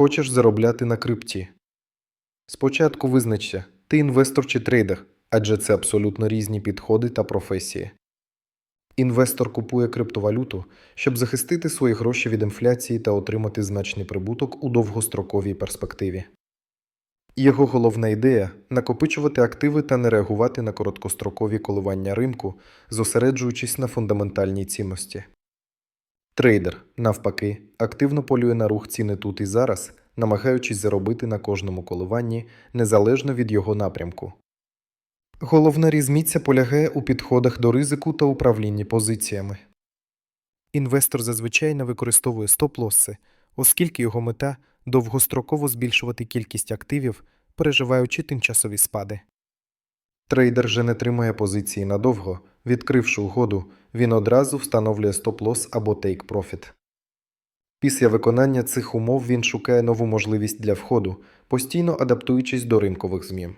Хочеш заробляти на крипті? Спочатку визначся, ти інвестор чи трейдер, адже це абсолютно різні підходи та професії. Інвестор купує криптовалюту, щоб захистити свої гроші від інфляції та отримати значний прибуток у довгостроковій перспективі. Його головна ідея накопичувати активи та не реагувати на короткострокові коливання ринку, зосереджуючись на фундаментальній цінності. Трейдер, навпаки, активно полює на рух ціни тут і зараз, намагаючись заробити на кожному коливанні незалежно від його напрямку. Головна різниця полягає у підходах до ризику та управлінні позиціями. Інвестор зазвичай не використовує стоп-лосси, оскільки його мета довгостроково збільшувати кількість активів, переживаючи тимчасові спади. Трейдер же не тримає позиції надовго, відкривши угоду, він одразу встановлює стоп-лосс або take-profit. Після виконання цих умов він шукає нову можливість для входу, постійно адаптуючись до ринкових змін.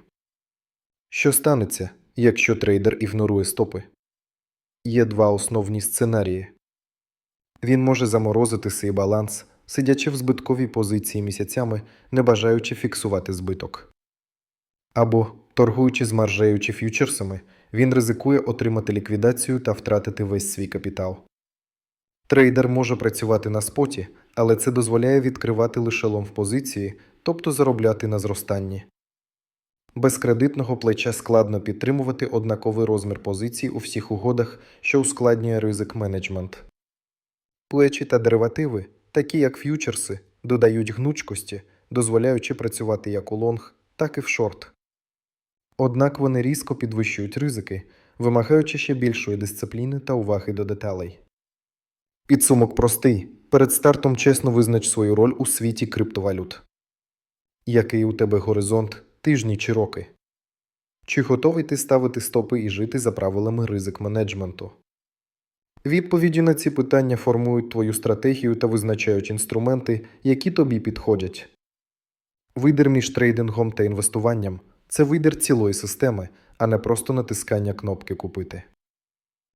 Що станеться, якщо трейдер ігнорує стопи? Є два основні сценарії. Він може заморозити свій баланс, сидячи в збитковій позиції місяцями, не бажаючи фіксувати збиток. Або, торгуючи з маржею чи ф'ючерсами, він ризикує отримати ліквідацію та втратити весь свій капітал. Трейдер може працювати на споті, але це дозволяє відкривати лише лом в позиції, тобто заробляти на зростанні. Без кредитного плеча складно підтримувати однаковий розмір позицій у всіх угодах, що ускладнює ризик менеджмент. Плечі та деривативи, такі як ф'ючерси, додають гнучкості, дозволяючи працювати як у лонг, так і в шорт. Однак вони різко підвищують ризики, вимагаючи ще більшої дисципліни та уваги до деталей. Підсумок простий. Перед стартом чесно визнач свою роль у світі криптовалют. Який у тебе горизонт, тижні чи роки? Чи готовий ти ставити стопи і жити за правилами ризик менеджменту? Відповіді на ці питання формують твою стратегію та визначають інструменти, які тобі підходять. Вибір між трейдингом та інвестуванням це вибір цілої системи, а не просто натискання кнопки купити.